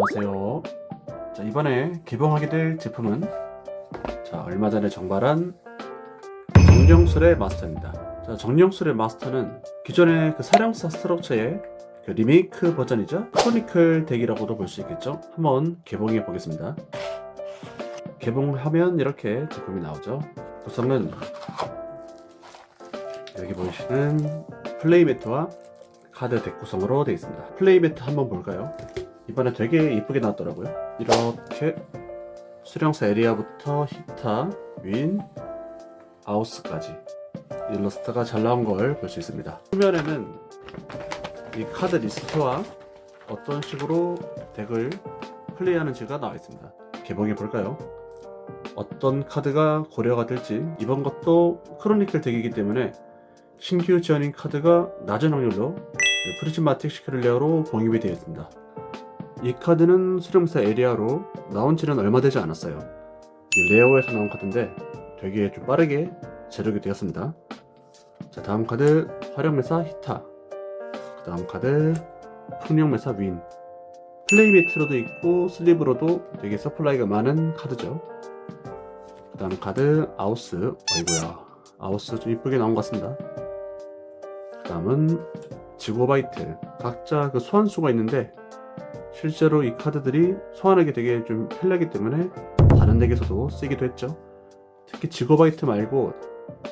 안녕하세요. 자, 이번에 개봉하게 될 제품은 자, 얼마 전에 정발한 정령술의 마스터입니다. 자, 정령술의 마스터는 기존의 그 사령사 스트럭처의 그 리메이크 버전이죠. 크로니클 덱이라고도 볼 수 있겠죠. 한번 개봉해 보겠습니다. 개봉하면 이렇게 제품이 나오죠. 구성은 여기 보이시는 플레이 매트와 카드 덱 구성으로 되어 있습니다. 플레이 매트 한번 볼까요? 이번에 되게 이쁘게 나왔더라고요. 이렇게 수령사 에리아부터 히타, 윈, 아우스까지 일러스트가 잘 나온 걸 볼 수 있습니다. 후면에는 이 카드 리스트와 어떤 식으로 덱을 플레이하는지가 나와 있습니다. 개봉해 볼까요? 어떤 카드가 고려가 될지 이번 것도 크로니클 덱이기 때문에 신규 지원인 카드가 낮은 확률로 프리즈마틱 시크릴레어로 봉입이 되어 있습니다. 이 카드는 수령사 에리아로 나온 지는 얼마 되지 않았어요. 이 레어에서 나온 카드인데 되게 좀 빠르게 제력이 되었습니다. 자, 다음 카드 활용매사 히타. 그 다음 카드 풍력매사 윈. 플레이메트로도 있고 슬립으로도 되게 서플라이가 많은 카드죠. 그 다음 카드 아우스. 어이구야. 아우스 좀 이쁘게 나온 것 같습니다. 그 다음은 지고바이트. 각자 그 소환수가 있는데 실제로 이 카드들이 소환하기 되게 좀 편리하기 때문에 다른 덱에서도 쓰기도 했죠. 특히 지고바이트 말고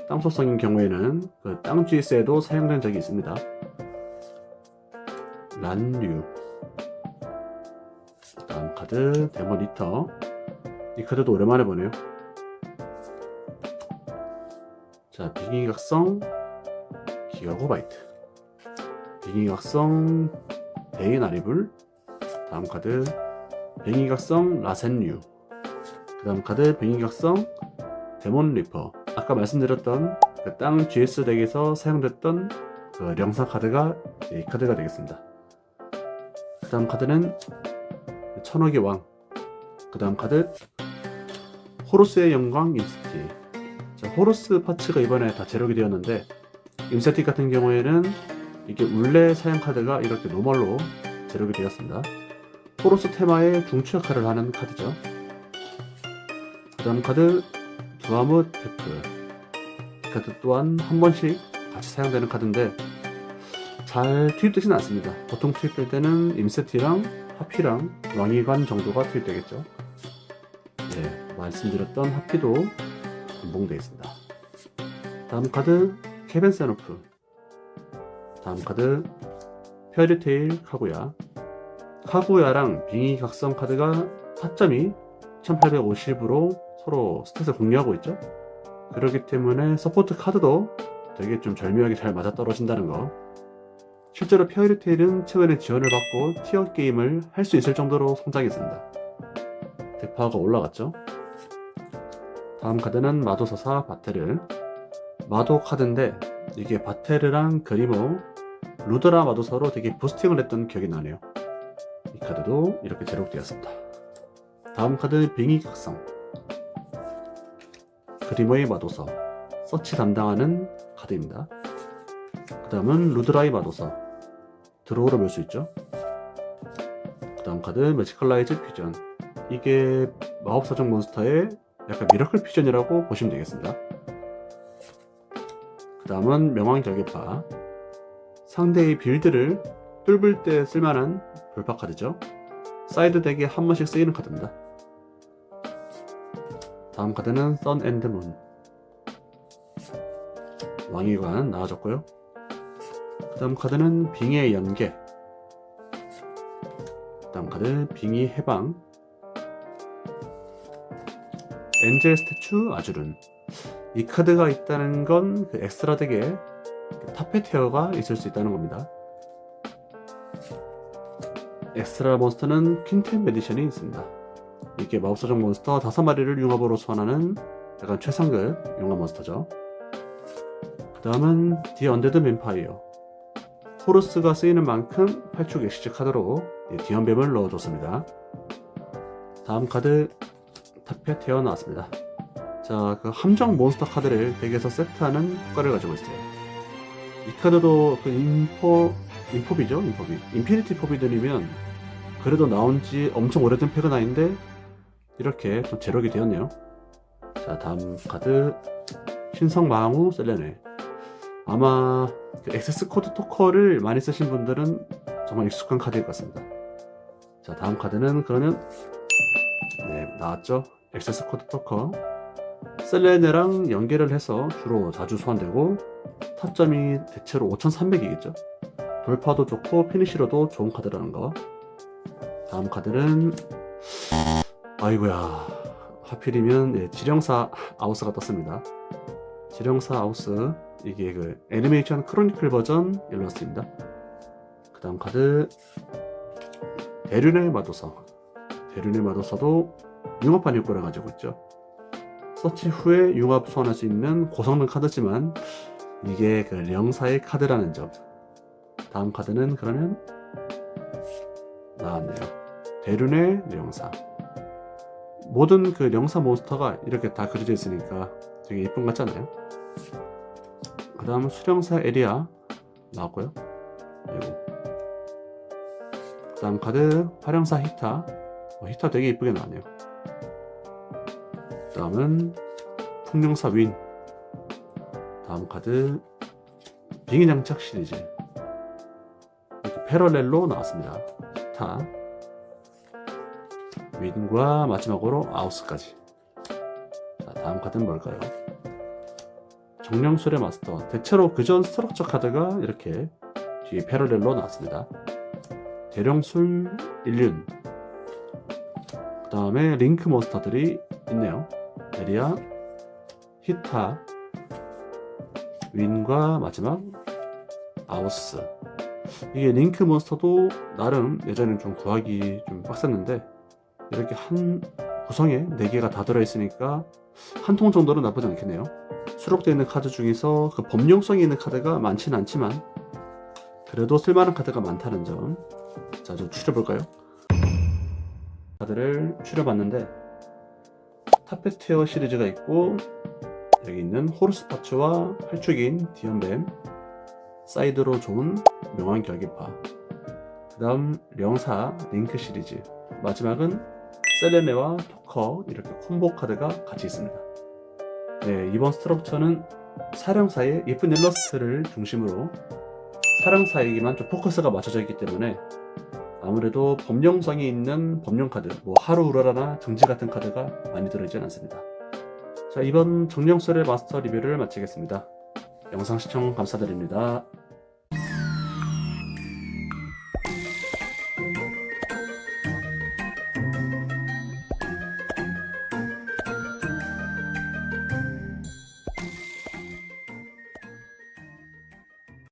땅소성인 경우에는 그 땅 GS에도 사용된 적이 있습니다. 란류 다음 카드 데몬 리터 이 카드도 오랜만에 보네요. 자 빙의각성 기가고바이트 빙의각성 데인 아리블 다음 카드 뱅이각성 라센류. 그 다음 카드 뱅이각성 데몬 리퍼. 아까 말씀드렸던 그 땅 GS 덱에서 사용됐던 그 령사 카드가 이 카드가 되겠습니다. 그 다음 카드는 천억의 왕그 다음 카드 호로스의 영광 임스티 자, 호로스 파츠가 이번에 다 제록이 되었는데 임세티 같은 경우에는 이게 울레 사용 카드가 이렇게 노멀로 제록이 되었습니다. 호로스 테마의 중추 역할을 하는 카드죠. 그 다음 카드 테프 이 카드 또한 한 번씩 같이 사용되는 카드인데 잘 투입되지는 않습니다. 보통 투입될 때는 임세티랑 하피랑 왕위관 정도가 투입되겠죠. 네, 말씀드렸던 하피도 분봉되어 있습니다. 다음 카드 케벤 세노프 다음 카드 페어리테일 카구야 카구야랑 빙의 각성 카드가 타점이 1850으로 서로 스탯을 공유하고 있죠. 그렇기 때문에 서포트 카드도 되게 좀 절묘하게 잘 맞아떨어진다는 거. 실제로 페어리테일은 최근에 지원을 받고 티어 게임을 할 수 있을 정도로 성장했습니다. 대파가 올라갔죠. 다음 카드는 마도서사 바테르. 마도 카드인데 이게 바테르랑 그리모 루드라 마도서로 되게 부스팅을 했던 기억이 나네요. 이 카드도 이렇게 제록되었습니다. 다음 카드 빙의 각성 그리모의 마도서 서치 담당하는 카드입니다. 그 다음은 루드라이 마도서 드로우로 볼 수 있죠. 그 다음 카드 매지컬라이즈 퓨전 이게 마법사정 몬스터의 약간 미라클 퓨전이라고 보시면 되겠습니다. 그 다음은 명왕 결계파 상대의 빌드를 뚫을 때 쓸만한 돌파 카드죠. 사이드 덱에 한 번씩 쓰이는 카드입니다. 다음 카드는 선 앤드 문. 왕위관 나와줬고요. 그 다음 카드는 빙의 연계. 그 다음 카드 빙의 해방. 엔젤 스태츄 아주른. 이 카드가 있다는 건 그 엑스트라 덱에 타페테어가 있을 수 있다는 겁니다. 엑스트라 몬스터는 퀸텐 메디션이 있습니다. 이게 마법사정 몬스터 5마리를 융합으로 소환하는 약간 최상급 융합 몬스터죠. 그 다음은 디 언데드 뱀파이어 호루스가 쓰이는 만큼 8축 엑시즈 카드로 디언뱀을 넣어줬습니다. 다음 카드 타페테어 나왔습니다. 자, 그 함정 몬스터 카드를 덱에서 세트하는 효과를 가지고 있어요. 이 카드도 그 인포 인포비죠 인포비. 인피니티 포비들이면 그래도 나온 지 엄청 오래된 팩은 아닌데 이렇게 좀 제록이 되었네요. 자 다음 카드. 신성망우 셀레네. 아마 그 액세스 코드 토커를 많이 쓰신 분들은 정말 익숙한 카드일 것 같습니다. 자 다음 카드는 그러면 네 나왔죠? 액세스 코드 토커. 셀레네랑 연계를 해서 주로 자주 소환되고 타점이 대체로 5300이겠죠 돌파도 좋고 피니시로도 좋은 카드라는 거. 다음 카드는 아이고야. 하필이면 예, 지령사 아우스가 떴습니다. 지령사 아우스 이게 그 애니메이션 크로니클 버전 일러스트입니다. 그 다음 카드 대륜의 마도서 대륜의 마도서도 융합판 효과를 가지고 있죠. 서치 후에 융합 소환할 수 있는 고성능 카드지만 이게 그 령사의 카드라는 점 다음 카드는 그러면 나왔네요. 대륜의 령사. 모든 그 령사 몬스터가 이렇게 다 그려져 있으니까 되게 예쁜 것 같잖아요. 그 다음 수령사 에리아 나왔고요. 그리고. 그 다음 카드 활용사 히타. 어, 히타 되게 예쁘게 나왔네요. 그 다음은 풍령사 윈. 다음 카드 빙의장착 시리즈 패러렐로 나왔습니다. 히타 윈과 마지막으로 아우스까지. 자 다음 카드는 뭘까요? 정령술의 마스터. 대체로 그전 스트럭처 카드가 이렇게 뒤에 패러렐로 나왔습니다. 대령술 일륜. 그 다음에 링크 몬스터들이 있네요. 에리아 히타 윈과 마지막 아우스 이게 링크 몬스터도 나름 예전엔 좀 구하기 좀 빡셌는데 이렇게 한 구성에 4개가 다 들어있으니까 한 통 정도는 나쁘지 않겠네요 수록되어 있는 카드 중에서 그 범용성이 있는 카드가 많지는 않지만 그래도 쓸만한 카드가 많다는 점. 자, 좀 추려볼까요? 카드를 추려봤는데 타페티어 시리즈가 있고 여기 있는 호르스파츠와 활축인 디언뱀 사이드로 좋은 명왕 결계파 그 다음 령사 링크 시리즈 마지막은 셀레네와 토커 이렇게 콤보 카드가 같이 있습니다 네, 이번 스트럭처는 사령사의 예쁜 일러스트를 중심으로 사령사에게만 좀 포커스가 맞춰져 있기 때문에 아무래도 범용성이 있는 범용 카드, 뭐 하루 우라라나 정지 같은 카드가 많이 들어있진 않습니다. 자, 이번 정령설의 마스터 리뷰를 마치겠습니다. 영상 시청 감사드립니다.